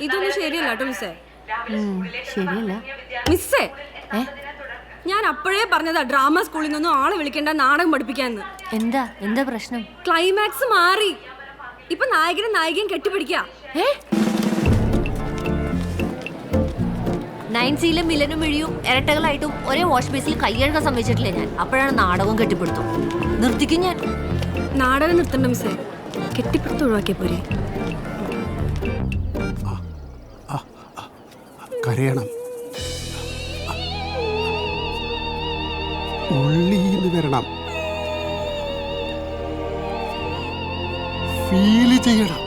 ഇതൊന്നും ശരിയല്ല കേട്ടോ മിസ്സേ. ശരിയല്ല. മിസ്സേ ഞാൻ അപ്പോഴേ പറഞ്ഞതാ ഡ്രാമ സ്കൂളിൽ നിന്നും ആളെ വിളിക്കേണ്ട നാടകം പഠിപ്പിക്കാന്ന്. എന്താ? എന്താ പ്രശ്നം? ക്ലൈമാക്സ് മാറി. ഇപ്പൊ നായകനും നായികയും കെട്ടിപ്പിടിക്കുക ഏ? നയൻ സീലും മിലനും മിഴിയും ഇരട്ടകളായിട്ടും ഒരേ വാഷ് ബേസിൽ കൈയഴുകാൻ സമ്മതിച്ചിട്ടില്ല ഞാൻ. അപ്പോഴാണ് നാടകം കെട്ടിപ്പിടുത്തും. നിർത്തിക്കും ഞാൻ. നാടകം നിർത്തണ്ട മിസ്സേ. കെട്ടിപ്പിടുത്ത് ഒഴിവാക്കിയ പോരെ. കരയണം. ഉള്ളിന്ന് വരണം. ഫീൽ ചെയ്യണം.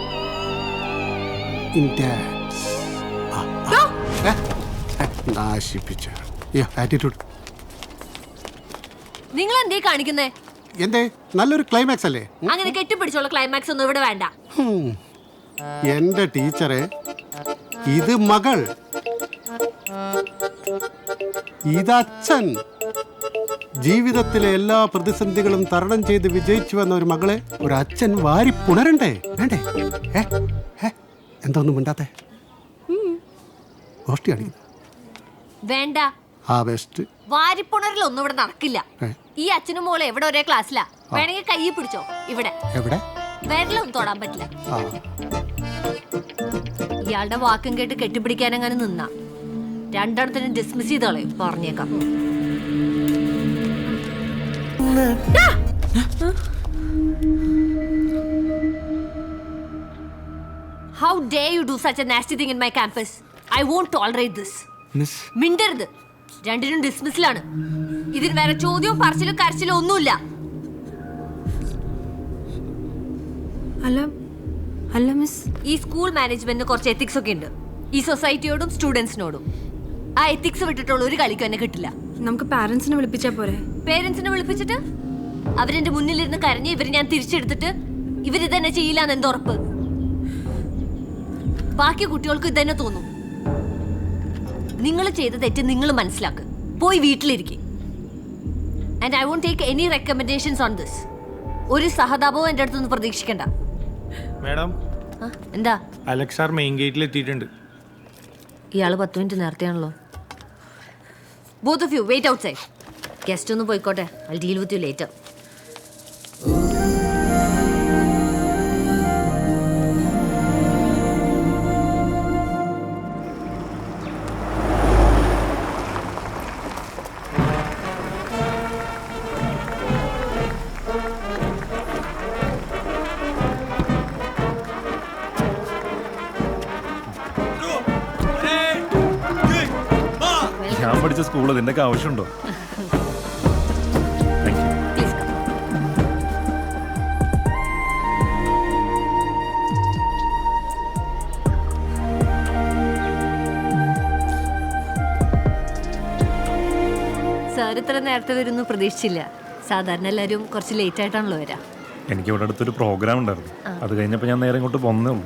നാശിപ്പിച്ച ആറ്റിറ്റ്യൂഡ് നിങ്ങൾ എന്തേ കാണിക്കുന്നേ? എന്തേ? നല്ലൊരു ക്ലൈമാക്സ് അല്ലേ? അങ്ങനെ കെട്ടിപ്പിടിച്ചുള്ള ക്ലൈമാക്സ് ഒന്നും ഇവിടെ വേണ്ട. എന്റെ ടീച്ചറെ ഇത് മകൾ. ഇതച്ഛൻ ജീവിതത്തിലെ എല്ലാ പ്രതിസന്ധികളും തരണം ചെയ്ത് വിജയിച്ചു വന്ന ഒരു മകളെ ഒരു അച്ഛൻ വാരി പുണരണ്ടേ? വേണ്ടേ? എന്തോന്നും മിണ്ടാത്തെ? ഗോഷ്ടി അടിക്കുന്നു വേണ്ട. ആ ബെസ്റ്റ് വാരിപ്പുണരിലൊന്നും ഇവിടെ നടക്കില്ല. ഈ അച്ഛനും മോളെ എവിടെ ഒരേ ക്ലാസ്സിലാ? വേണമെങ്കിൽ കൈ പിടിച്ചോ. ഇവിടെ. എവിടെ? വിരലൊന്നും തൊടാൻ പറ്റില്ല. ഇയാളുടെ വാക്കും കേട്ട് കെട്ടിപ്പിടിക്കാനങ്ങനെ നിന്ന. രണ്ടെണ്ണത്തിനും ഡിസ്മിസ് ചെയ്ത് കളയും. പറഞ്ഞേക്കാം. How dare you do such a nasty thing in my campus I won't tolerate this miss മിണ്ടരുത്. രണ്ടിനും ഡിസ്മിസിലാണ് ഇതിന് വേറെ ചോദ്യവും പറച്ചിലും കരച്ചിലും ഒന്നുമില്ല. അല്ല അല്ല മിസ് ഈ സ്കൂൾ മാനേജ്മെന്റിന് കുറച്ച് എത്തിക്സ് ഒക്കെ ഉണ്ട്. ഈ സൊസൈറ്റിയോടും സ്റ്റുഡൻസിനോടും ആ എത്തിക്സ് വിട്ടിട്ടുള്ള ഒരു കളിക്കും എന്നെ കിട്ടില്ല. നമുക്ക് പാരന്റ്സിനെ വിളിപ്പിച്ചാ പോരെ? പേരന്റ്സിനെ വിളിപ്പിച്ചിട്ട്? അവരെന്റെ മുന്നിലിരുന്ന് കരഞ്ഞ് ഇവർ ഞാൻ തിരിച്ചെടുത്തിട്ട് ഇവരിതന്നെ ചെയ്യില്ല എന്ന് ഉറപ്പ്. ബാക്കി കുട്ടികൾക്ക് ഇതന്നെ തോന്നും. നിങ്ങൾ ചെയ്ത തെറ്റ് നിങ്ങൾ മനസ്സിലാക്ക്. പോയി വീട്ടിലിരിക്കെ. And I won't take any recommendations on this ഒരു സഹതാപവും എന്റെ അടുത്തൊന്നും പ്രതീക്ഷിക്കണ്ട. മാഡം ആ, എന്താ? അലക്സ് സാർ മെയിൻ ഗേറ്റിൽ എത്തിയിട്ടുണ്ട് ഇയാൾ പത്ത് മിനിറ്റ് നേരത്തെയാണല്ലോ. Both of you wait outside guest ഒന്ന് പോയിക്കോട്ടെ. I deal with you later ഞാൻ പഠിച്ച സ്കൂൾ ഇതിന്റെയൊക്കെ ആവശ്യമുണ്ടോ? സാർ ഇത്ര നേരത്തെ വരുന്നു പ്രതീക്ഷിച്ചില്ല. സാധാരണ എല്ലാവരും കുറച്ച് ലേറ്റ് ആയിട്ടാണല്ലോ വരാം. എനിക്ക് ഇവിടെ അടുത്തൊരു പ്രോഗ്രാം ഉണ്ടായിരുന്നു. അത് കഴിഞ്ഞപ്പോൾ ഞാൻ നേരെ ഇങ്ങോട്ട് പോന്നേ ഉള്ളൂ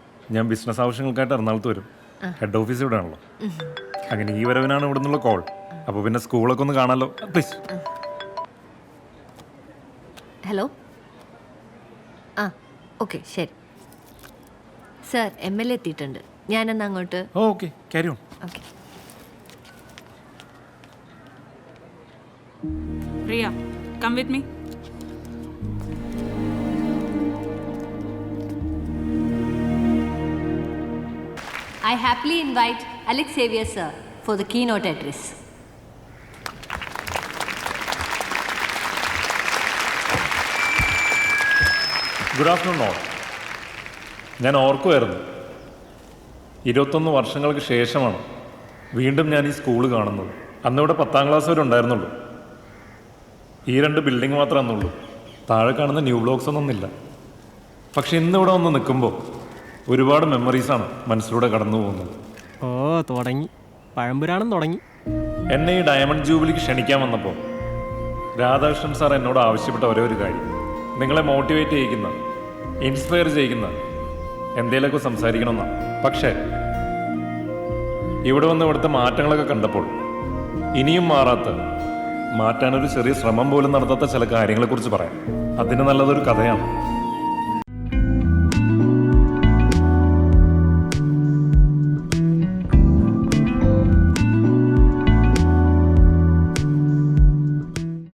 ഞാൻ ബിസിനസ് ആവശ്യങ്ങൾക്കായിട്ട് എറണാകുളത്ത് വരും. ഹെഡ് ഓഫീസ് ഇവിടെ ആണല്ലോ അങ്ങനെ ഈ വരവിനാണ് ഇവിടെ നിന്നുള്ള കോൾ അപ്പോൾ പിന്നെ സ്കൂളൊക്കെ ഒന്ന് കാണാമല്ലോ പ്ലീസ് ഹലോ ആ ഓക്കെ ശരി. സാർ എം എൽ എ എത്തിയിട്ടുണ്ട്. ഞാനെന്നാ അങ്ങോട്ട്? Okay carry on okay Priya come with me. I happily invite Alex Xavier sir for the keynote address. Good afternoon all ഞാൻ ഓർക്കുമായിരുന്നു ഇരുപത്തൊന്ന് വർഷങ്ങൾക്ക് ശേഷമാണ് വീണ്ടും ഞാൻ ഈ സ്കൂൾ കാണുന്നത്. അന്നിവിടെ പത്താം ക്ലാസ് വരെ ഉണ്ടായിരുന്നുള്ളൂ. ഈ രണ്ട് ബിൽഡിംഗ് മാത്രമേ അന്നുള്ളൂ. താഴെ കാണുന്ന ന്യൂ ബ്ലോക്സ് ഒന്നുമില്ല പക്ഷെ ഇന്നിവിടെ ഒന്ന് നിൽക്കുമ്പോൾ ഒരുപാട് മെമ്മറീസാണ് മനസ്സിലൂടെ കടന്നു പോകുന്നത്. ഓ തുടങ്ങി. പഴംപുരാണം തുടങ്ങി. എന്നെ ഈ ഡയമണ്ട് ജൂബിലിക്ക് ക്ഷണിക്കാൻ വന്നപ്പോൾ രാധാകൃഷ്ണൻ സാർ എന്നോട് ആവശ്യപ്പെട്ട ഒരേ ഒരു കാര്യം. നിങ്ങളെ മോട്ടിവേറ്റ് ചെയ്യിക്കുന്ന ഇൻസ്പയർ ചെയ്യിക്കുന്ന എന്തേലൊക്കെ സംസാരിക്കണമെന്നാണ് പക്ഷേ ഇവിടെ വന്ന് ഇവിടുത്തെ മാറ്റങ്ങളൊക്കെ കണ്ടപ്പോൾ ഇനിയും മാറാത്ത മാറ്റാനൊരു ചെറിയ ശ്രമം പോലും നടത്താത്ത ചില കാര്യങ്ങളെക്കുറിച്ച് പറയാം. അതിന് നല്ലതൊരു കഥയാണ്.